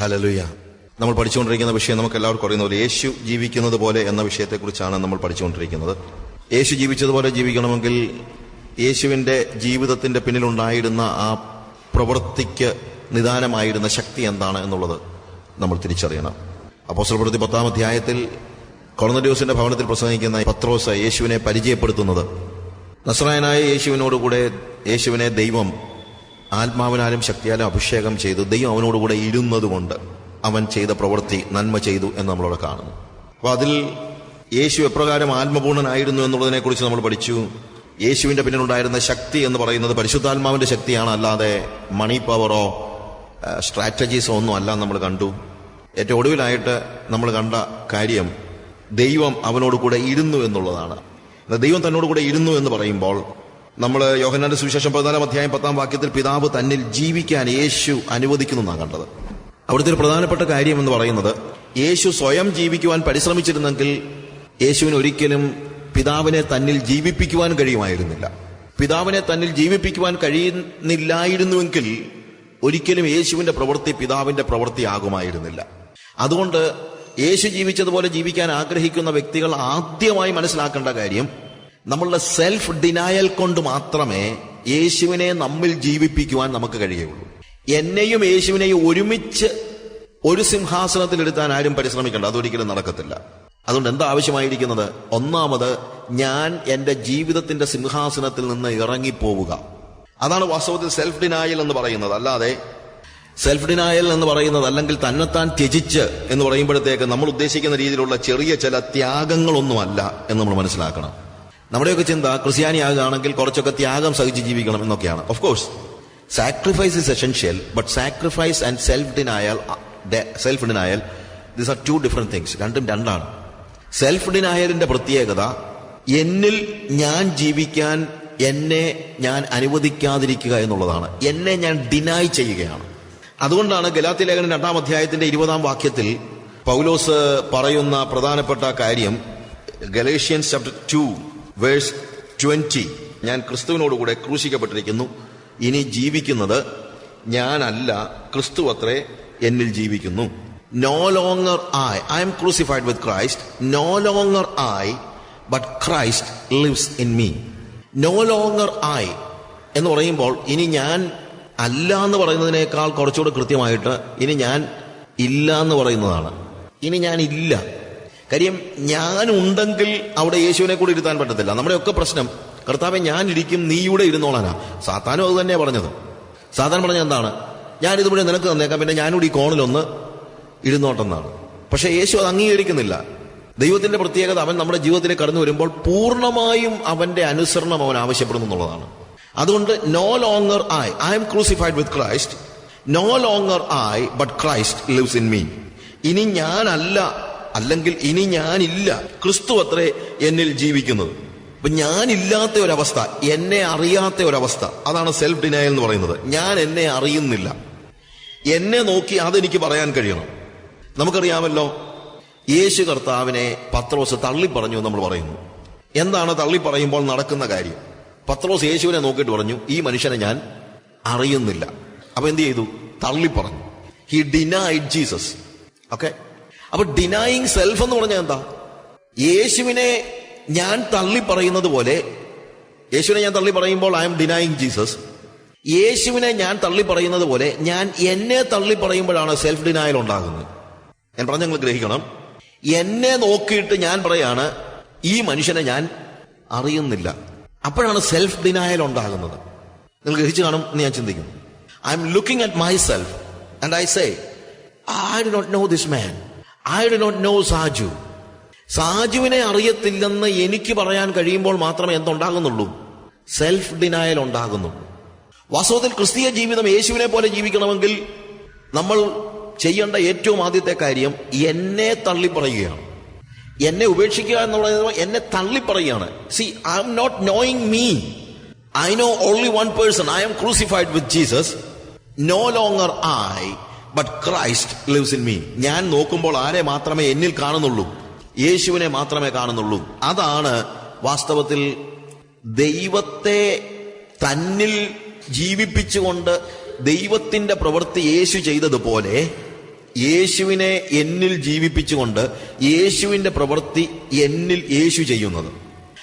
ഹലലുയ നമ്മൾ പഠിച്ചുകൊണ്ടിരിക്കുന്ന വിഷയം നമുക്ക് എല്ലാവർക്കും അറിയുന്ന പോലെ യേശു ജീവിക്കുന്നത് പോലെ എന്ന വിഷയത്തെക്കുറിച്ചാണ് നമ്മൾ പഠിച്ചുകൊണ്ടിരിക്കുന്നത്. യേശു ജീവിച്ചതുപോലെ ജീവിക്കണമെങ്കിൽ യേശുവിന്റെ ജീവിതത്തിന്റെ പിന്നിലുണ്ടായിരുന്ന ആ പ്രവൃത്തിക്ക് നിദാനമായിരുന്ന ശക്തി എന്താണ് എന്നുള്ളത് നമ്മൾ തിരിച്ചറിയണം. അപ്പോസ്റ്റൽ പ്രവൃത്തി പത്താം അധ്യായത്തിൽ കൊളനഡ്യൂസിന്റെ ഭവനത്തിൽ പ്രസംഗിക്കുന്ന പത്രോസ് യേശുവിനെ പരിചയപ്പെടുത്തുന്നത്. നസ്രായനായ യേശുവിനോടുകൂടെ യേശുവിനെ ദൈവം ആത്മാവിനാലും ശക്തിയാലും അഭിഷേകം ചെയ്തു ദൈവം അവനോടുകൂടെ ഇരുന്നതുകൊണ്ട് അവൻ ചെയ്ത പ്രവൃത്തി നന്മ ചെയ്തു എന്ന് നമ്മളവിടെ കാണുന്നു. അപ്പൊ അതിൽ യേശു എപ്രകാരം ആത്മപൂർണനായിരുന്നു എന്നുള്ളതിനെ കുറിച്ച് നമ്മൾ പഠിച്ചു. യേശുവിന്റെ പിന്നിലുണ്ടായിരുന്ന ശക്തി എന്ന് പറയുന്നത് പരിശുദ്ധാത്മാവിന്റെ ശക്തിയാണ് അല്ലാതെ മണി പവറോ സ്ട്രാറ്റജീസോ ഒന്നും അല്ല നമ്മൾ കണ്ടു. ഏറ്റവും ഒടുവിലായിട്ട് നമ്മൾ കണ്ട കാര്യം ദൈവം അവനോട് കൂടെ ഇരുന്നു എന്നുള്ളതാണ്. ദൈവം തന്നോട് കൂടെ ഇരുന്നു എന്ന് പറയുമ്പോൾ നമ്മൾ യോഹനാന്റെ സുവിശേഷം പതിനാലാം അധ്യായം പത്താം വാക്യത്തിൽ പിതാവ് തന്നിൽ ജീവിക്കാൻ യേശു അനുവദിക്കുന്നു എന്നാണ് കണ്ടത്. അവിടുത്തെ ഒരു പ്രധാനപ്പെട്ട കാര്യം എന്ന് പറയുന്നത് യേശു സ്വയം ജീവിക്കുവാൻ പരിശ്രമിച്ചിരുന്നെങ്കിൽ യേശുവിന് ഒരിക്കലും പിതാവിനെ തന്നിൽ ജീവിപ്പിക്കുവാൻ കഴിയുമായിരുന്നില്ല. പിതാവിനെ തന്നിൽ ജീവിപ്പിക്കുവാൻ കഴിയുന്നില്ലായിരുന്നുവെങ്കിൽ ഒരിക്കലും യേശുവിന്റെ പ്രവൃത്തി പിതാവിന്റെ പ്രവൃത്തി ആകുമായിരുന്നില്ല അതുകൊണ്ട് യേശു ജീവിച്ചതുപോലെ ജീവിക്കാൻ ആഗ്രഹിക്കുന്ന വ്യക്തികൾ ആദ്യമായി മനസ്സിലാക്കേണ്ട കാര്യം നമ്മളുടെ സെൽഫ് ഡിനായൽ കൊണ്ട് മാത്രമേ യേശുവിനെ നമ്മിൽ ജീവിപ്പിക്കുവാൻ നമുക്ക് കഴിയുള്ളൂ എന്നെയും യേശുവിനെയും ഒരുമിച്ച് ഒരു സിംഹാസനത്തിൽ എടുത്താൻ ആരും പരിശ്രമിക്കേണ്ട. അതൊരിക്കലും നടക്കത്തില്ല. അതുകൊണ്ട് എന്താ ആവശ്യമായിരിക്കുന്നത്? ഒന്നാമത് ഞാൻ എന്റെ ജീവിതത്തിന്റെ സിംഹാസനത്തിൽ നിന്ന് ഇറങ്ങിപ്പോവുക. അതാണ് വാസ്തവത്തിൽ സെൽഫ് ഡിനായൽ എന്ന് പറയുന്നത്. അല്ലാതെ സെൽഫ് ഡിനായൽ എന്ന് പറയുന്നത് അല്ലെങ്കിൽ തന്നെത്താൻ ത്യജിച്ച് എന്ന് പറയുമ്പോഴത്തേക്ക് നമ്മൾ ഉദ്ദേശിക്കുന്ന രീതിയിലുള്ള ചെറിയ ചില ത്യാഗങ്ങളൊന്നുമല്ല എന്ന് നമ്മൾ മനസ്സിലാക്കണം. നമ്മുടെയൊക്കെ ചിന്ത ക്രിസ്ത്യാനിയാകുകയാണെങ്കിൽ കുറച്ചൊക്കെ ത്യാഗം സഹിച്ച് ജീവിക്കണം എന്നൊക്കെയാണ്. Of course sacrifice is essential but sacrifice and self denial self denial this are two different things രണ്ടും രണ്ടാണ്. സെൽഫ് ഡിനായലിന്റെ പ്രത്യേകത എന്നിൽ ഞാൻ ജീവിക്കാൻ എന്നെ ഞാൻ അനുവദിക്കാതിരിക്കുക എന്നുള്ളതാണ്. എന്നെ ഞാൻ ഡിനായ് ചെയ്യുകയാണ്. അതുകൊണ്ടാണ് ഗലാത്തി ലേഖനം രണ്ടാം അധ്യായത്തിന്റെ ഇരുപതാം വാക്യത്തിൽ പൗലോസ് പറയുന്ന പ്രധാനപ്പെട്ട കാര്യം Galatian chapter two verse twenty. ഞാൻ ക്രിസ്തുവിനോടുകൂടെ ക്രൂശിക്കപ്പെട്ടിരിക്കുന്നു. ഇനി ജീവിക്കുന്നത് ഞാനല്ല ക്രിസ്തു അത്രേ എന്നിൽ ജീവിക്കുന്നു. No longer I I'm crucified with Christ no longer I but Christ lives in me no longer I എന്ന് പറയുമ്പോൾ ഇനി ഞാൻ അല്ല എന്ന് പറയുന്നതിനേക്കാൾ കുറച്ചുകൂടെ കൃത്യമായിട്ട് ഇനി ഞാൻ ഇല്ല എന്ന് പറയുന്നതാണ്. ഇനി ഞാൻ ഇല്ല. കാര്യം ഞാൻ ഉണ്ടെങ്കിൽ അവിടെ യേശുവിനെ കൂടെ ഇരുത്താൻ പറ്റത്തില്ല. നമ്മുടെയൊക്കെ പ്രശ്നം കർത്താവെ ഞാൻ ഇരിക്കും നീയുടെ ഇരുന്നോളാനാ. സാത്താനും അത് തന്നെയാണ് പറഞ്ഞത്. സാത്താൻ പറഞ്ഞത് എന്താണ്? ഞാൻ ഇതുപോലെ നിനക്ക് തന്നേക്കാം പിന്നെ ഞാനൂടി ഈ കോണിലൊന്ന് ഇരുന്നോട്ടെന്നാണ്. പക്ഷേ യേശു അത് അംഗീകരിക്കുന്നില്ല. ദൈവത്തിന്റെ പ്രത്യേകത അവൻ നമ്മുടെ ജീവിതത്തിൽ കടന്നു വരുമ്പോൾ പൂർണമായും അവന്റെ അനുസരണം അവൻ ആവശ്യപ്പെടുന്നു എന്നുള്ളതാണ്. അതുകൊണ്ട് no longer I I'm crucified with Christ no longer I but Christ lives in me ഇനി ഞാനല്ല അല്ലെങ്കിൽ ഇനി ഞാനില്ല. ക്രിസ്തു അത്രേ എന്നിൽ ജീവിക്കുന്നത്. അപ്പൊ ഞാനില്ലാത്ത ഒരവസ്ഥ എന്നെ അറിയാത്ത ഒരവസ്ഥ അതാണ് സെൽഫ് ഡിനയൽ എന്ന് പറയുന്നത്. ഞാൻ എന്നെ അറിയുന്നില്ല. എന്നെ നോക്കി അതെനിക്ക് പറയാൻ കഴിയണം. നമുക്കറിയാമല്ലോ യേശു കർത്താവിനെ പത്രോസ് തള്ളി പറഞ്ഞു നമ്മൾ പറയുന്നു. എന്താണ് തള്ളി പറയുമ്പോൾ നടക്കുന്ന കാര്യം? പത്രോസ് യേശുവിനെ നോക്കിയിട്ട് പറഞ്ഞു ഈ മനുഷ്യനെ ഞാൻ അറിയുന്നില്ല. അപ്പൊ എന്ത് ചെയ്തു? തള്ളി പറഞ്ഞു ഹി ഡിനൈഡ് ജീസസ് ഓക്കെ അപ്പൊ ഡിനൈയിങ് സെൽഫ് എന്ന് പറഞ്ഞാൽ എന്താ? യേശുവിനെ ഞാൻ തള്ളി പറയുന്നത് പോലെ യേശുവിനെ ഞാൻ തള്ളി പറയുമ്പോൾ ഐ എം ഡിനൈയിങ് ജീസസ് യേശുവിനെ ഞാൻ തള്ളി പറയുന്നത് പോലെ ഞാൻ എന്നെ തള്ളി പറയുമ്പോഴാണ് സെൽഫ് ഡിനായൽ ഉണ്ടാകുന്നത്. ഞാൻ പറഞ്ഞ നിങ്ങൾ ഗ്രഹിക്കണം. എന്നെ നോക്കിയിട്ട് ഞാൻ പറയാണ് ഈ മനുഷ്യനെ ഞാൻ അറിയുന്നില്ല. അപ്പോഴാണ് സെൽഫ് ഡിനായൽ ഉണ്ടാകുന്നത്. നിങ്ങൾ ഗ്രഹിച്ചു കാണും എന്ന് ഞാൻ ചിന്തിക്കുന്നു. I'm looking at my self and I say I'd not know this man I do not know Saju സാജുവിനെ അറിയത്തില്ലെന്ന് എനിക്ക് പറയാൻ കഴിയുമ്പോൾ മാത്രമേ എന്തുണ്ടാകുന്നുള്ളൂ? സെൽഫ് ഡിനായൽ ഉണ്ടാകുന്നുള്ളൂ വാസ്തവത്തിൽ ക്രിസ്തീയ ജീവിതം യേശുവിനെ പോലെ ജീവിക്കണമെങ്കിൽ നമ്മൾ ചെയ്യേണ്ട ഏറ്റവും ആദ്യത്തെ കാര്യം എന്നെ തള്ളിപ്പറയുകയാണ്. എന്നെ ഉപേക്ഷിക്കുക എന്നുള്ളത് എന്നെ തള്ളിപ്പറയുകയാണ്. See I'm not knowing me I know only one person I'm crucified with Jesus no longer I but Christ lives in me ഞാൻ നോക്കുമ്പോൾ ആരെ മാത്രമേ എന്നിൽ കാണുന്നുള്ളൂ? യേശുവിനെ മാത്രമേ കാണുന്നുള്ളൂ. അതാണ് വാസ്തവത്തിൽ ദൈവത്തെ തന്നിൽ ജീവിപ്പിച്ചുകൊണ്ട് ദൈവത്തിന്റെ പ്രവൃത്തി യേശു ചെയ്തതുപോലെ യേശുവിനെ എന്നിൽ ജീവിപ്പിച്ചുകൊണ്ട് യേശുവിന്റെ പ്രവൃത്തി എന്നിൽ യേശു ചെയ്യുന്നത്.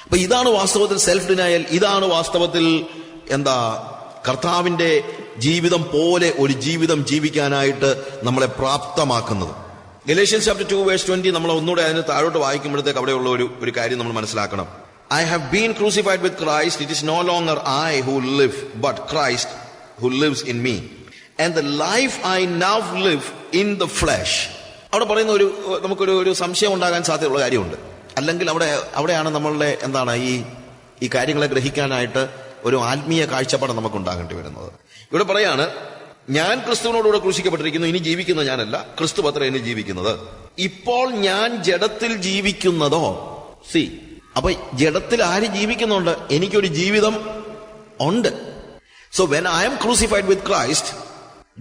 അപ്പൊ ഇതാണ് വാസ്തവത്തിൽ സെൽഫ് ഡിനായൽ ഇതാണ് വാസ്തവത്തിൽ എന്താ കർത്താവിന്റെ ജീവിതം പോലെ ഒരു ജീവിതം ജീവിക്കാനായിട്ട് നമ്മളെ പ്രാപ്തമാക്കുന്നത്. Galatian chapter two verse twenty നമ്മൾ ഒന്നുകൂടെ അതിന് താഴോട്ട് വായിക്കുമ്പോഴത്തേക്ക് അവിടെയുള്ള ഒരു ഒരു കാര്യം നമ്മൾ മനസ്സിലാക്കണം. I have been crucified with Christ it is no longer I who live but Christ who lives in me and the life I now live in the flesh അവിടെ പറയുന്ന ഒരു നമുക്കൊരു ഒരു സംശയം ഉണ്ടാകാൻ സാധ്യതയുള്ള കാര്യമുണ്ട്. അല്ലെങ്കിൽ അവിടെ അവിടെയാണ് നമ്മളുടെ എന്താണ് ഈ ഈ കാര്യങ്ങളെ ഗ്രഹിക്കാനായിട്ട് ഒരു ആത്മീയ കാഴ്ചപ്പാട് നമുക്ക് ഉണ്ടാകേണ്ടി വരുന്നത്. ഇവിടെ പറയാണ് ഞാൻ ക്രിസ്തുവിനോടുകൂടെ ക്രൂശിക്കപ്പെട്ടിരിക്കുന്നു ഇനി ജീവിക്കുന്ന ഞാനല്ല ക്രിസ്തു പത്ര ഇനി ജീവിക്കുന്നത്. ഇപ്പോൾ ഞാൻ ജഡത്തിൽ ജീവിക്കുന്നതോ? സി അപ്പൊ ജഡത്തിൽ ആര് ജീവിക്കുന്നുണ്ട്? എനിക്കൊരു ജീവിതം ഉണ്ട്. So when I'm crucified with Christ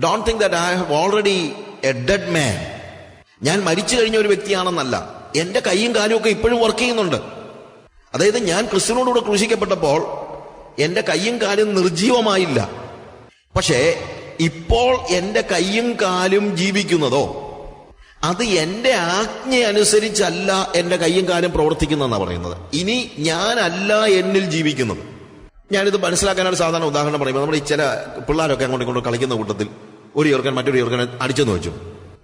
don't think that I have already a dead man ഞാൻ മരിച്ചു കഴിഞ്ഞ ഒരു വ്യക്തിയാണെന്നല്ല. എന്റെ കൈയും കാലും ഒക്കെ ഇപ്പോഴും വർക്ക് ചെയ്യുന്നുണ്ട്. അതായത് ഞാൻ ക്രിസ്തുവിനോടുകൂടെ ക്രൂശിക്കപ്പെട്ടപ്പോൾ എന്റെ കൈയും കാലും നിർജീവമായില്ല പക്ഷേ ഇപ്പോൾ എന്റെ കൈയും കാലും ജീവിക്കുന്നതോ? അത് എന്റെ ആജ്ഞ അനുസരിച്ചല്ല എന്റെ കൈയും കാലും പ്രവർത്തിക്കുന്നതെന്നാണ് പറയുന്നത്. ഇനി ഞാനല്ല എന്നിൽ ജീവിക്കുന്നത്. ഞാനിത് മനസ്സിലാക്കാനൊരു സാധാരണ ഉദാഹരണം പറയുമ്പോൾ നമ്മുടെ ഈ ചില പിള്ളേരൊക്കെ അങ്ങോട്ടും ഇങ്ങോട്ടും കളിക്കുന്ന കൂട്ടത്തിൽ ഒരു ചെറുക്കൻ മറ്റൊരു ചെറുക്കനെ അടിച്ചെന്ന് വെച്ചു.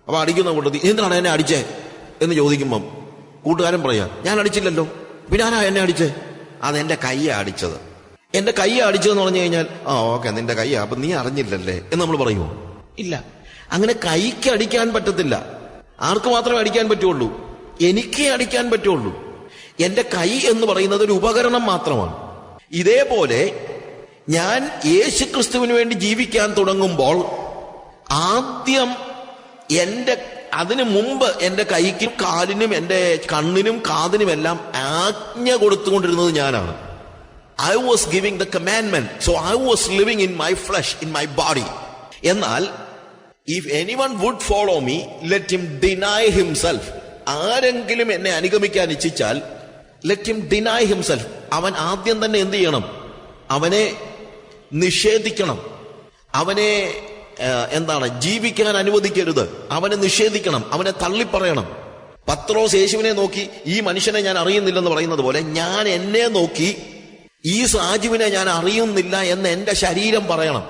അപ്പൊ അടിക്കുന്ന കൂട്ടത്തിൽ എന്തിനാണ് എന്നെ അടിച്ചേ? എന്ന് ചോദിക്കുമ്പം കൂട്ടുകാരൻ പറയാ ഞാൻ അടിച്ചില്ലല്ലോ. പിന്നെ ആരാ എന്നെ അടിച്ചേ? എന്റെ കൈയാണ് അടിച്ചത്. എന്റെ കൈ അടിച്ചതെന്ന് പറഞ്ഞു കഴിഞ്ഞാൽ ആ ഓക്കെ നിന്റെ കൈ അപ്പൊ നീ അറിഞ്ഞില്ലല്ലേ? എന്ന് നമ്മൾ പറയുമോ? ഇല്ല. അങ്ങനെ കൈക്ക് അടിക്കാൻ പറ്റത്തില്ല. ആർക്ക് മാത്രമേ അടിക്കാൻ പറ്റുള്ളൂ? എനിക്ക് അടിക്കാൻ പറ്റുള്ളൂ. എന്റെ കൈ എന്ന് പറയുന്നത് ഒരു ഉപകരണം മാത്രമാണ്. ഇതേപോലെ ഞാൻ യേശു ക്രിസ്തുവിന് വേണ്ടി ജീവിക്കാൻ തുടങ്ങുമ്പോൾ ആദ്യം എന്റെ അതിനു മുമ്പ് എന്റെ കൈക്കും കാലിനും എന്റെ കണ്ണിനും കാതിനുമെല്ലാം ആജ്ഞ കൊടുത്തുകൊണ്ടിരുന്നത് ഞാനാണ്. I was giving the commandment so I was living in my flesh in my body എന്നാൽ if any one would follow me let him deny himself ആരെങ്കിലും എന്നെ അനുഗമിക്കാൻ ഇച്ഛിച്ചാൽ ലെറ്റ് ഹിം ഡിനൈ ഹിംസെൽഫ് അവൻ ആദ്യം തന്നെ എന്ത് ചെയ്യണം? അവനെ നിഷേധിക്കണം. അവനെ എന്താണ് ജീവിക്കാൻ അനുവദിക്കരുത്. അവനെ നിഷേധിക്കണം. അവനെ തള്ളിപ്പറയണം. പത്രോസ് യേശുവിനെ നോക്കി ഈ മനുഷ്യനെ ഞാൻ അറിയുന്നില്ലെന്ന് പറയുന്നത് പോലെ ഞാൻ എന്നെ നോക്കി ഈ സാജുവിനെ ഞാൻ അറിയുന്നില്ല എന്ന് എന്റെ ശരീരം പറയണം.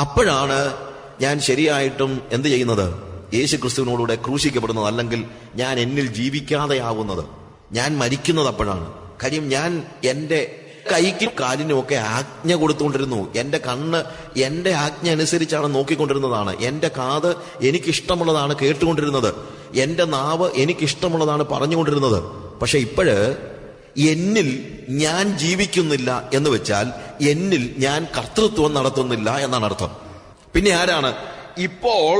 അപ്പോഴാണ് ഞാൻ ശരിയായിട്ടും എന്ത് ചെയ്യുന്നത്? യേശു ക്രിസ്തുവിനോടുകൂടെ ക്രൂശിക്കപ്പെടുന്നത് അല്ലെങ്കിൽ ഞാൻ എന്നിൽ ജീവിക്കാതെയാവുന്നത്. ഞാൻ മരിക്കുന്നത് അപ്പോഴാണ്. കാര്യം ഞാൻ എന്റെ കൈക്കും കാലിനും ഒക്കെ ആജ്ഞ കൊടുത്തുകൊണ്ടിരുന്നു. എന്റെ കണ്ണ് എന്റെ ആജ്ഞ അനുസരിച്ചാണ് നോക്കിക്കൊണ്ടിരുന്നതാണ്. എന്റെ കാത് എനിക്കിഷ്ടമുള്ളതാണ് കേട്ടുകൊണ്ടിരുന്നത്. എന്റെ നാവ് എനിക്കിഷ്ടമുള്ളതാണ് പറഞ്ഞുകൊണ്ടിരുന്നത്. പക്ഷെ ഇപ്പോഴ് എന്നിൽ ഞാൻ ജീവിക്കുന്നില്ല എന്ന് വെച്ചാൽ എന്നിൽ ഞാൻ കർത്തൃത്വം നടത്തുന്നില്ല എന്നാണ് അർത്ഥം. പിന്നെ ആരാണ്? ഇപ്പോൾ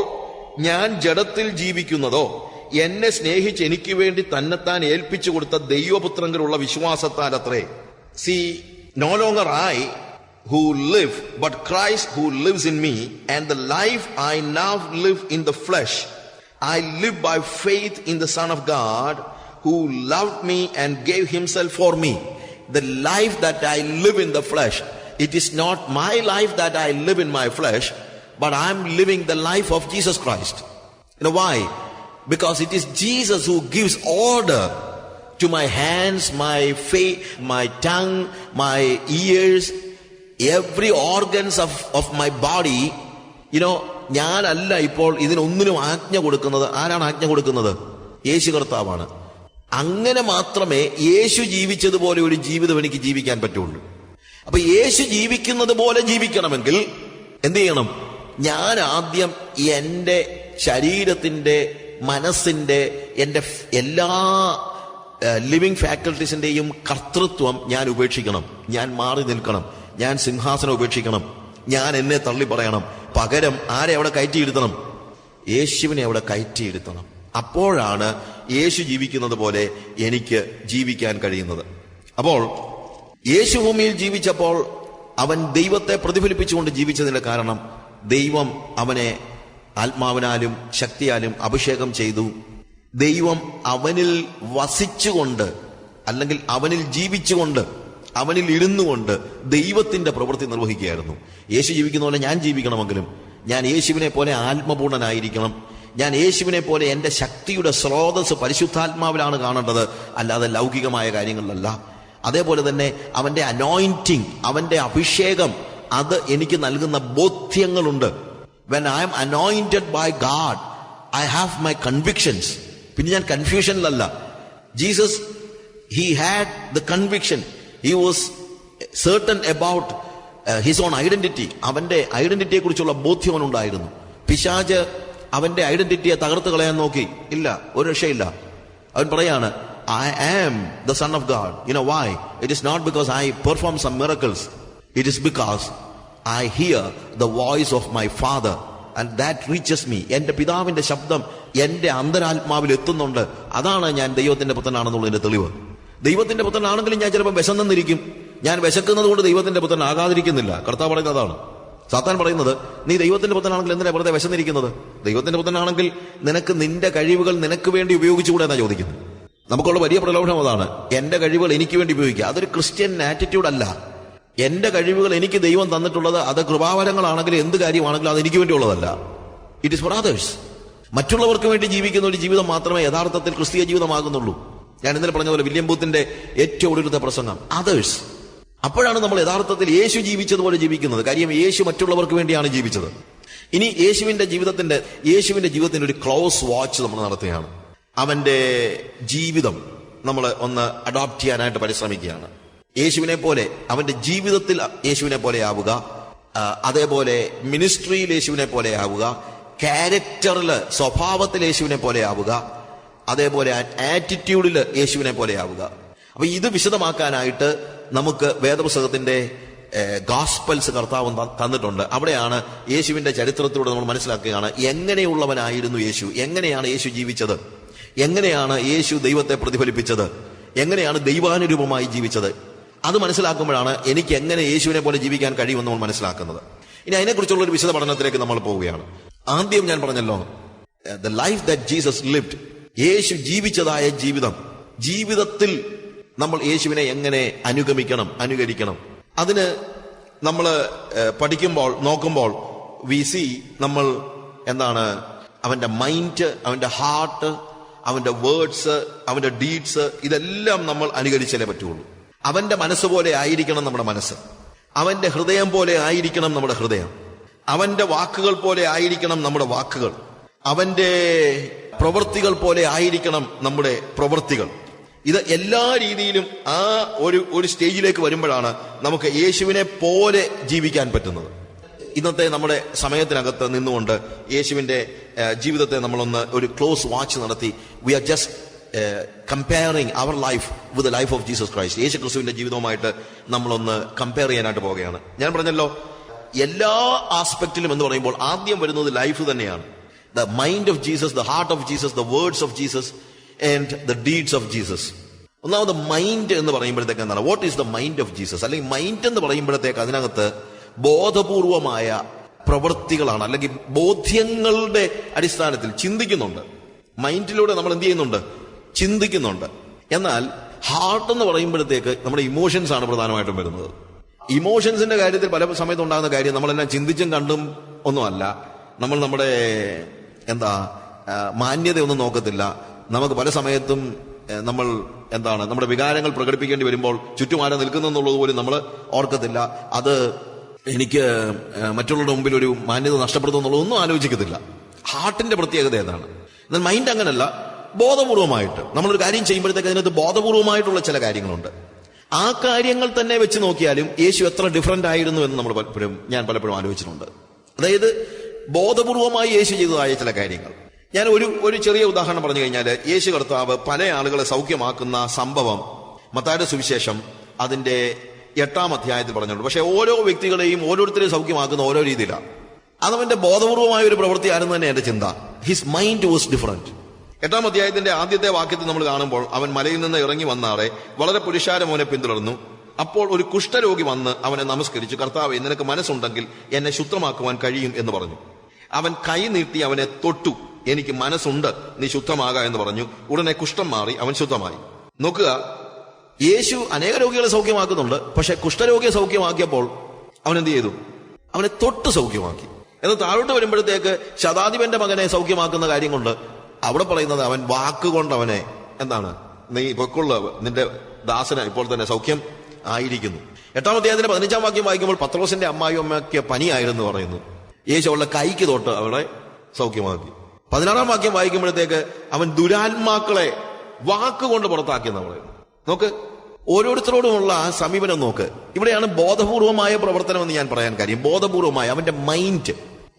ഞാൻ ജഡത്തിൽ ജീവിക്കുന്നതോ എന്നെ സ്നേഹിച്ച് എനിക്ക് വേണ്ടി തന്നെത്താൻ ഏൽപ്പിച്ചു കൊടുത്ത ദൈവപുത്രങ്ങളുള്ള വിശ്വാസത്താൽ അത്രേ see no longer I who live but Christ who lives in me and the life I now live in the flesh I live by faith in the son of God who loved me and gave himself for me. The life that I live in the flesh, it is not my life that I live in my flesh, but I'm living the life of Jesus Christ. You know why? Because it is Jesus who gives order to my hands, my face, my tongue, my ears, every organs of, of my body you know ഞാനല്ല ഇപ്പോൾ ഇതിനൊന്നിനും ആജ്ഞ കൊടുക്കുന്നത് ആരാണ് ആജ്ഞ കൊടുക്കുന്നത് യേശു കർത്താവാണ് അങ്ങനെ മാത്രമേ യേശു ജീവിച്ചതുപോലെ ഒരു ജീവിതം എനിക്ക് ജീവിക്കാൻ പറ്റുള്ളൂ. അപ്പൊ യേശു ജീവിക്കുന്നത് പോലെ ജീവിക്കണമെങ്കിൽ എന്ത് ചെയ്യണം? ഞാൻ ആദ്യം എന്റെ ശരീരത്തിന്റെ മനസ്സിന്റെ എന്റെ എല്ലാ ലിവിങ് ഫാക്കൽറ്റീസിന്റെയും കർത്തൃത്വം ഞാൻ ഉപേക്ഷിക്കണം. ഞാൻ മാറി നിൽക്കണം. ഞാൻ സിംഹാസനം ഉപേക്ഷിക്കണം. ഞാൻ എന്നെ തള്ളി പറയണം പകരം ആരെ അവിടെ കയറ്റിയിരുത്തണം? യേശുവിനെ അവിടെ കയറ്റിയിരുത്തണം. അപ്പോഴാണ് യേശു ജീവിക്കുന്നത് പോലെ എനിക്ക് ജീവിക്കാൻ കഴിയുന്നത്. അപ്പോൾ യേശു ഭൂമിയിൽ ജീവിച്ചപ്പോൾ അവൻ ദൈവത്തെ പ്രതിഫലിപ്പിച്ചുകൊണ്ട് ജീവിച്ചതിന്റെ കാരണം ദൈവം അവനെ ആത്മാവിനാലും ശക്തിയാലും അഭിഷേകം ചെയ്തു. ദൈവം അവനിൽ വസിച്ചുകൊണ്ട് അല്ലെങ്കിൽ അവനിൽ ജീവിച്ചുകൊണ്ട് അവനിൽ ഇരുന്നു കൊണ്ട് ദൈവത്തിന്റെ പ്രവൃത്തി നിർവഹിക്കുകയായിരുന്നു. യേശു ജീവിക്കുന്ന പോലെ ഞാൻ ജീവിക്കണമെങ്കിലും ഞാൻ യേശുവിനെ പോലെ ആത്മപൂർണനായിരിക്കണം. ഞാൻ യേശുവിനെ പോലെ എന്റെ ശക്തിയുടെ സ്രോതസ് പരിശുദ്ധാത്മാവിലാണ് കാണേണ്ടത്. അല്ലാതെ ലൗകികമായ കാര്യങ്ങളിലല്ല അതേപോലെ തന്നെ അവന്റെ അനോയിന്റിങ് അവന്റെ അഭിഷേകം അത് എനിക്ക് നൽകുന്ന ബോധ്യങ്ങളുണ്ട്. When I'm anointed by God I have my convictions പിന്നെ ഞാൻ കൺഫ്യൂഷനിലല്ല Jesus he had the conviction he was certain about his own identity അവന്റെ ഐഡന്റിറ്റിയെ കുറിച്ചുള്ള ബോധ്യം അവനുണ്ടായിരുന്നു. പിശാജ് അവന്റെ ഐഡന്റിറ്റിയെ തകർത്ത് കളയാൻ നോക്കി. ഇല്ല ഒരു രക്ഷയില്ല. അവൻ പറയാണ് I am the son of God you know why it is not because I perform some miracles it is because I hear the voice of my father and that reaches me എന്റെ പിതാവിന്റെ ശബ്ദം എന്റെ അന്തരാത്മാവിൽ എത്തുന്നുണ്ട്. അതാണ് ഞാൻ ദൈവത്തിന്റെ പുത്രനാണെന്നുള്ളതിന്റെ തെളിവ്. ദൈവത്തിന്റെ പുത്രനാണെങ്കിലും ഞാൻ ചിലപ്പോൾ വിശന്നിരിക്കും. ഞാൻ വിശക്കുന്നത് കൊണ്ട് ദൈവത്തിന്റെ പുത്രൻ ആകാതിരിക്കുന്നില്ല. കർത്താവ് പറയുന്നത് അതാണ്. സാത്താൻ പറയുന്നത് നീ ദൈവത്തിന്റെ പുത്രനാണെങ്കിൽ എന്തിനാ വെറുതെ വിശന്നിരിക്കുന്നത്? ദൈവത്തിന്റെ പുത്രനാണെങ്കിൽ നിനക്ക് നിന്റെ കഴിവുകൾ നിനക്ക് വേണ്ടി ഉപയോഗിച്ചുകൂടെ എന്നാ ചോദിക്കുന്നത്. നമുക്കുള്ള വലിയ പ്രലോഭനം അതാണ്. എന്റെ കഴിവുകൾ എനിക്ക് വേണ്ടി ഉപയോഗിക്കുക. അതൊരു ക്രിസ്ത്യൻ ആറ്റിറ്റ്യൂഡ് അല്ല. എന്റെ കഴിവുകൾ എനിക്ക് ദൈവം തന്നിട്ടുള്ളത് അത് കൃപാവരങ്ങളാണെങ്കിലും എന്ത് കാര്യമാണെങ്കിലും അത് എനിക്ക് വേണ്ടിയുള്ളതല്ല. ഇറ്റ് ഇസ് ഫോർ മറ്റുള്ളവർക്ക് വേണ്ടി ജീവിക്കുന്ന ഒരു ജീവിതം മാത്രമേ യഥാർത്ഥത്തിൽ ക്രിസ്തീയ ജീവിതമാകുന്നുള്ളൂ. ഞാൻ ഇന്നലെ പറഞ്ഞ പോലെ വില്യം ബൂത്തിന്റെ ഏറ്റവും ഒടുവിലത്തെ പ്രസംഗം. അതേഴ്സ് അപ്പോഴാണ് നമ്മൾ യഥാർത്ഥത്തിൽ യേശു ജീവിച്ചതുപോലെ ജീവിക്കുന്നത്. കാര്യം യേശു മറ്റുള്ളവർക്ക് വേണ്ടിയാണ് ജീവിച്ചത്. ഇനി യേശുവിന്റെ ജീവിതത്തിന്റെ യേശുവിന്റെ ജീവിതത്തിന്റെ ഒരു ക്ലോസ് വാച്ച് നമ്മൾ നടത്തുകയാണ്. അവന്റെ ജീവിതം നമ്മൾ ഒന്ന് അഡോപ്റ്റ് ചെയ്യാനായിട്ട് പരിശ്രമിക്കുകയാണ്. യേശുവിനെ പോലെ അവന്റെ ജീവിതത്തിൽ യേശുവിനെ പോലെ ആവുക അതേപോലെ മിനിസ്ട്രിയിൽ യേശുവിനെ പോലെ ആവുക ക്യാരക്ടറിൽ സ്വഭാവത്തിൽ യേശുവിനെ പോലെ ആവുക അതേപോലെ ആറ്റിറ്റ്യൂഡിൽ യേശുവിനെ പോലെ ആവുക. അപ്പൊ ഇത് വിശദമാക്കാനായിട്ട് നമുക്ക് വേദപുസ്തകത്തിന്റെ ഗാസ്പൽസ് കർത്താവ് തന്നിട്ടുണ്ട്. അവിടെയാണ് യേശുവിന്റെ ചരിത്രത്തിലൂടെ നമ്മൾ മനസ്സിലാക്കുകയാണ് എങ്ങനെയുള്ളവനായിരുന്നു യേശു? എങ്ങനെയാണ് യേശു ജീവിച്ചത്? എങ്ങനെയാണ് യേശു ദൈവത്തെ പ്രതിഫലിപ്പിച്ചത്? എങ്ങനെയാണ് ദൈവാനുരൂപമായി ജീവിച്ചത്? അത് മനസ്സിലാക്കുമ്പോഴാണ് എനിക്ക് എങ്ങനെ യേശുവിനെ പോലെ ജീവിക്കാൻ കഴിയുമെന്ന് നമ്മൾ മനസ്സിലാക്കുന്നത്. ഇനി അതിനെക്കുറിച്ചുള്ള ഒരു വിശദ പഠനത്തിലേക്ക് നമ്മൾ പോവുകയാണ്. ആദ്യം ഞാൻ പറഞ്ഞല്ലോ the life that Jesus lived യേശു ജീവിച്ചതായ ജീവിതം ജീവിതത്തിൽ നമ്മൾ യേശുവിനെ എങ്ങനെ അനുഗമിക്കണം അനുകരിക്കണം? അതിന് നമ്മൾ പഠിക്കുമ്പോൾ നോക്കുമ്പോൾ വി സി നമ്മൾ എന്താണ് അവന്റെ മൈൻഡ് അവന്റെ ഹാർട്ട് അവന്റെ വേർഡ്സ് അവന്റെ ഡീഡ്സ് ഇതെല്ലാം നമ്മൾ അനുകരിച്ചാലേ പറ്റുള്ളൂ. അവന്റെ മനസ്സ് പോലെ ആയിരിക്കണം നമ്മുടെ മനസ്സ്. അവന്റെ ഹൃദയം പോലെ ആയിരിക്കണം നമ്മുടെ ഹൃദയം. അവന്റെ വാക്കുകൾ പോലെ ആയിരിക്കണം നമ്മുടെ വാക്കുകൾ. അവന്റെ പ്രവൃത്തികൾ പോലെ ആയിരിക്കണം നമ്മുടെ പ്രവൃത്തികൾ. ഇത് എല്ലാ രീതിയിലും ആ ഒരു ഒരു സ്റ്റേജിലേക്ക് വരുമ്പോഴാണ് നമുക്ക് യേശുവിനെ പോലെ ജീവിക്കാൻ പറ്റുന്നത്. ഇന്നത്തെ നമ്മുടെ സമയത്തിനകത്ത് നിന്നുകൊണ്ട് യേശുവിന്റെ ഏഹ്, ജീവിതത്തെ നമ്മളൊന്ന് ഒരു ക്ലോസ് വാച്ച് നടത്തി. We are just comparing our life with life of Jesus Christ യേശു ക്രിസ്തുവിന്റെ ജീവിതവുമായിട്ട് നമ്മളൊന്ന് കമ്പയർ ചെയ്യാനായിട്ട് പോവുകയാണ്. ഞാൻ പറഞ്ഞല്ലോ എല്ലാ ആസ്പെക്റ്റിലും എന്ന് പറയുമ്പോൾ ആദ്യം വരുന്നത് ലൈഫ് തന്നെയാണ്. The mind of Jesus the heart of Jesus the words of Jesus and the deeds of Jesus ഒന്നാമത് മൈൻഡ് എന്ന് പറയുമ്പോഴത്തേക്ക് എന്താണ്? What is the mind of Jesus അല്ലെങ്കിൽ മൈൻഡ് എന്ന് പറയുമ്പോഴത്തേക്ക് അതിനകത്ത് ബോധപൂർവമായ പ്രവൃത്തികളാണ് അല്ലെങ്കിൽ ബോധ്യങ്ങളുടെ അടിസ്ഥാനത്തിൽ ചിന്തിക്കുന്നുണ്ട്. മൈൻഡിലൂടെ നമ്മൾ എന്ത് ചെയ്യുന്നുണ്ട്? ചിന്തിക്കുന്നുണ്ട്. എന്നാൽ ഹാർട്ട് എന്ന് പറയുമ്പോഴത്തേക്ക് നമ്മുടെ ഇമോഷൻസ് ആണ് പ്രധാനമായിട്ടും വരുന്നത്. ഇമോഷൻസിന്റെ കാര്യത്തിൽ പല സമയത്ത് ഉണ്ടാകുന്ന കാര്യം നമ്മളെല്ലാം ചിന്തിച്ചും കണ്ടും ഒന്നുമല്ല. നമ്മൾ നമ്മുടെ എന്താ മാന്യതയൊന്നും നോക്കത്തില്ല. നമുക്ക് പല സമയത്തും നമ്മൾ എന്താണ് നമ്മുടെ വികാരങ്ങൾ പ്രകടിപ്പിക്കേണ്ടി വരുമ്പോൾ ചുറ്റും ആരെ നിൽക്കുന്നു എന്നുള്ളത് പോലും നമ്മൾ ഓർക്കത്തില്ല. അത് എനിക്ക് മറ്റുള്ളവരുടെ മുമ്പിൽ ഒരു മാന്യത നഷ്ടപ്പെടുന്നു എന്നുള്ളതൊന്നും ആലോചിക്കത്തില്ല. ഹാർട്ടിന്റെ പ്രത്യേകത ഏതാണ്? എന്നാൽ മൈൻഡ് അങ്ങനല്ല ബോധപൂർവമായിട്ട്. നമ്മളൊരു കാര്യം ചെയ്യുമ്പോഴത്തേക്ക് അതിനകത്ത് ബോധപൂർവമായിട്ടുള്ള ചില കാര്യങ്ങളുണ്ട്. ആ കാര്യങ്ങൾ തന്നെ വെച്ച് നോക്കിയാലും യേശു എത്ര ഡിഫറന്റ് ആയിരുന്നു എന്ന് നമ്മൾ പലപ്പോഴും ഞാൻ പലപ്പോഴും ആലോചിച്ചിട്ടുണ്ട്. അതായത് ബോധപൂർവമായി യേശു ചെയ്തതായ ചില കാര്യങ്ങൾ. ഞാൻ ഒരു ഒരു ചെറിയ ഉദാഹരണം പറഞ്ഞു കഴിഞ്ഞാൽ യേശു കർത്താവ് പല ആളുകളെ സൗഖ്യമാക്കുന്ന സംഭവം മത്തായുടെ സുവിശേഷം അതിന്റെ എട്ടാം അധ്യായത്തിൽ പറഞ്ഞിട്ടുണ്ട്. പക്ഷെ ഓരോ വ്യക്തികളെയും ഓരോരുത്തരെയും സൗഖ്യമാക്കുന്ന ഓരോ രീതിയിലാണ് അതവന്റെ ബോധപൂർവമായ ഒരു പ്രവൃത്തിയായിരുന്നു തന്നെ എന്റെ ചിന്ത. ഹിസ് മൈൻഡ് വാസ് ഡിഫറെന്റ് എട്ടാം അധ്യായത്തിന്റെ ആദ്യത്തെ വാക്യത്തിൽ നമ്മൾ കാണുമ്പോൾ അവൻ മലയിൽ നിന്ന് ഇറങ്ങി വന്നാറെ വളരെ പുരുഷാരം അവനെ പിന്തുടർന്നു. അപ്പോൾ ഒരു കുഷ്ഠരോഗി വന്ന് അവനെ നമസ്കരിച്ചു. കർത്താവ് നിനക്ക് മനസ്സുണ്ടെങ്കിൽ എന്നെ ശുദ്ധമാക്കുവാൻ കഴിയും എന്ന് പറഞ്ഞു. അവൻ കൈ നീട്ടി അവനെ തൊട്ടു. എനിക്ക് മനസ്സുണ്ട് നീ ശുദ്ധമാകാ എന്ന് പറഞ്ഞു. ഉടനെ കുഷ്ഠം മാറി അവൻ ശുദ്ധമായി. നോക്കുക യേശു അനേക രോഗികളെ സൗഖ്യമാക്കുന്നുണ്ട് പക്ഷെ കുഷ്ഠരോഗിയെ സൗഖ്യമാക്കിയപ്പോൾ അവൻ എന്ത് ചെയ്തു? അവനെ തൊട്ട് സൗഖ്യമാക്കി. എന്ന് താഴോട്ട് വരുമ്പോഴത്തേക്ക് ശതാധിപന്റെ മകനെ സൗഖ്യമാക്കുന്ന കാര്യം കൊണ്ട് അവിടെ പറയുന്നത് അവൻ വാക്കുകൊണ്ട് അവനെ എന്താണ് നീ പൊക്കുള്ള നിന്റെ ദാസന് ഇപ്പോൾ തന്നെ സൗഖ്യം ആയിരിക്കുന്നു. എട്ടാം അദ്ദേഹത്തിന്റെ പതിനഞ്ചാം വാക്യം വായിക്കുമ്പോൾ പത്രോസിന്റെ അമ്മായും അമ്മയ്ക്ക് പനിയായിരുന്നു പറയുന്നു. യേശു അവളുടെ കൈക്ക് തൊട്ട് അവളെ സൗഖ്യമാക്കി. പതിനാറാം വാക്യം വായിക്കുമ്പോഴത്തേക്ക് അവൻ ദുരാത്മാക്കളെ വാക്കുകൊണ്ട് പുറത്താക്കിയെന്ന് പറയുന്നു. നോക്ക് ഓരോരുത്തരോടുമുള്ള സമീപനം നോക്ക്. ഇവിടെയാണ് ബോധപൂർവമായ പ്രവർത്തനം എന്ന് ഞാൻ പറയാൻ കാര്യം. ബോധപൂർവമായ അവന്റെ മൈൻഡ്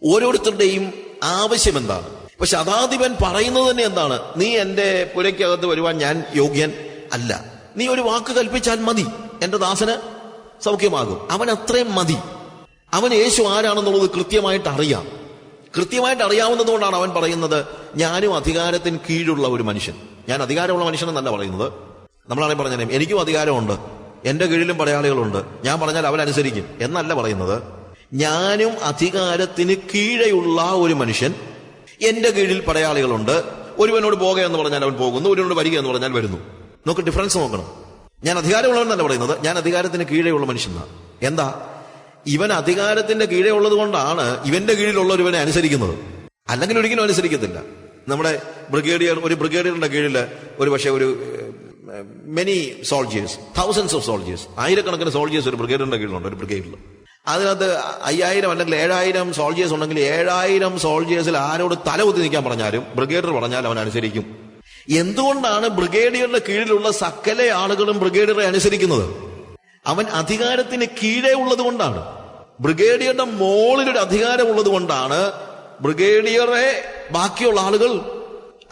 ഓരോരുത്തരുടെയും ആവശ്യം എന്താണ്? പക്ഷെ ശതാധിപൻ പറയുന്നത് തന്നെ എന്താണ്? നീ എന്റെ പുരയ്ക്കകത്ത് വരുവാൻ ഞാൻ യോഗ്യൻ അല്ല. നീ ഒരു വാക്ക് കൽപ്പിച്ചാൽ മതി. എന്റെ ദാസന് സൗഖ്യമാകും. അവൻ അത്രയും മതി. അവൻ യേശു ആരാണെന്നുള്ളത് കൃത്യമായിട്ട് അറിയാം. കൃത്യമായിട്ട് അറിയാവുന്നതുകൊണ്ടാണ് അവൻ പറയുന്നത് ഞാനും അധികാരത്തിന് കീഴുള്ള ഒരു മനുഷ്യൻ. ഞാൻ അധികാരമുള്ള മനുഷ്യനെന്നല്ല പറയുന്നത്. നമ്മളാണെങ്കിൽ പറഞ്ഞാൽ എനിക്കും അധികാരമുണ്ട് എന്റെ കീഴിലും പടയാളികളുണ്ട് ഞാൻ പറഞ്ഞാൽ അവനനുസരിക്കും എന്നല്ല പറയുന്നത്. ഞാനും അധികാരത്തിന് കീഴെയുള്ള ഒരു മനുഷ്യൻ എന്റെ കീഴിൽ പടയാളികളുണ്ട് ഒരുവനോട് പോകുക എന്ന് പറഞ്ഞാൽ അവൻ പോകുന്നു ഒരുവനോട് വരിക എന്ന് പറഞ്ഞാൽ വരുന്നു. നമുക്ക് ഡിഫറൻസ് നോക്കണം. ഞാൻ അധികാരമുള്ളവൻ എന്നല്ല പറയുന്നത് ഞാൻ അധികാരത്തിന് കീഴെയുള്ള മനുഷ്യനാണ്. എന്താ? ഇവൻ അധികാരത്തിന്റെ കീഴേ ഉള്ളത് കൊണ്ടാണ് ഇവന്റെ കീഴിലുള്ള ഒരുവനെ അനുസരിക്കുന്നത്. അല്ലെങ്കിൽ ഒരിക്കലും അനുസരിക്കത്തില്ല. നമ്മുടെ ബ്രിഗേഡിയർ ഒരു ബ്രിഗേഡിയറിന്റെ കീഴിൽ ഒരു പക്ഷേ ഒരു many soldiers thousands of soldiers ആയിരക്കണക്കിന് സോൾജിയേഴ്സ് ഒരു ബ്രിഗേഡിന്റെ കീഴിലുണ്ട് ഒരു ബ്രിഗേഡിൽ അതിനകത്ത് അയ്യായിരം അല്ലെങ്കിൽ ഏഴായിരം സോൾജിയേഴ്സ് ഉണ്ടെങ്കിൽ ഏഴായിരം സോൾജിയേഴ്സിൽ ആരോട് തല കുത്തി നിൽക്കാൻ പറഞ്ഞാലും ബ്രിഗേഡർ പറഞ്ഞാൽ അവൻ അനുസരിക്കും. എന്തുകൊണ്ടാണ് ബ്രിഗേഡിയറിന്റെ കീഴിലുള്ള സകല ആളുകളും ബ്രിഗേഡിയറെ അനുസരിക്കുന്നത്? അവൻ അധികാരത്തിന് കീഴേ ഉള്ളത് കൊണ്ടാണ്. ബ്രിഗേഡിയറുടെ മോളിലൊരു അധികാരം ഉള്ളത് കൊണ്ടാണ് ബ്രിഗേഡിയറെ ബാക്കിയുള്ള ആളുകൾ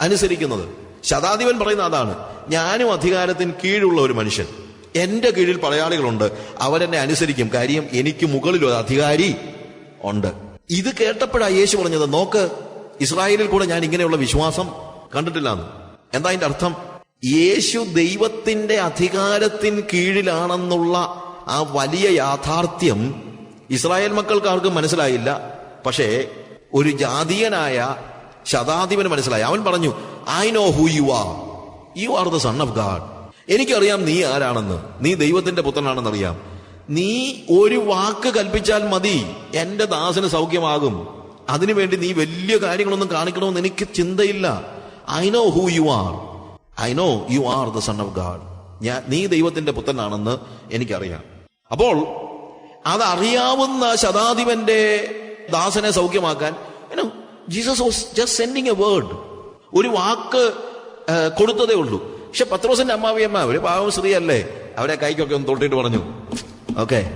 അനുസരിക്കുന്നത്. ശതാധിപൻ പറയുന്ന അതാണ് ഞാനും അധികാരത്തിന് കീഴുള്ള ഒരു മനുഷ്യൻ. എന്റെ കീഴിൽ പടയാളികളുണ്ട് അവരെന്നെ അനുസരിക്കും. കാര്യം എനിക്ക് മുകളിൽ ഒരു അധികാരി ഉണ്ട്. ഇത് കേട്ടപ്പോഴാണ് യേശു പറഞ്ഞത് നോക്ക് ഇസ്രായേലിൽ കൂടെ ഞാൻ ഇങ്ങനെയുള്ള വിശ്വാസം കണ്ടിട്ടില്ലാന്ന്. എന്താ അതിന്റെ അർത്ഥം? യേശു ദൈവത്തിന്റെ അധികാരത്തിന് കീഴിലാണെന്നുള്ള ആ വലിയ യാഥാർത്ഥ്യം ഇസ്രായേൽ മക്കൾക്ക് ആർക്കും മനസ്സിലായില്ല. പക്ഷേ ഒരു ജാതീയനായ ശതാധിപന് മനസ്സിലായി. അവൻ പറഞ്ഞു I know who you are you are the son of God എനിക്കറിയാം നീ ആരാണെന്ന്. നീ ദൈവത്തിന്റെ പുത്രനാണെന്ന് അറിയാം നീ ഒരു വാക്ക് കൽപ്പിച്ചാൽ മതി. എന്റെ ദാസന് സൗഖ്യമാകും. അതിനുവേണ്ടി നീ വലിയ കാര്യങ്ങളൊന്നും കാണിക്കണമെന്ന് എനിക്ക് ചിന്തയില്ല. I know who you are I know you are the son of God ഞാൻ നീ ദൈവത്തിന്റെ പുത്രനാണെന്ന് എനിക്കറിയാം. അപ്പോൾ അതറിയാവുന്ന ശതാധിപന്റെ ദാസനെ സൗഖ്യമാക്കാൻ. Jesus was just sending a word ഒരു വാക്ക് കൊടുത്തതേ ഉള്ളൂ. പക്ഷെ പത്രോസിന്റെ അമ്മാവിയമ്മ ഒരു പാവം സ്ത്രീ അല്ലേ അവരെ കൈക്കൊക്കെ ഒന്ന് തൊട്ടിട്ട് പറഞ്ഞു. ഓക്കെ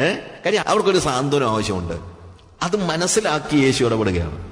ഏഹ് കാര്യം അവർക്കൊരു സാന്ത്വനം ആവശ്യമുണ്ട്. അത് മനസ്സിലാക്കി യേശു ഇടപെടുകയാണ്.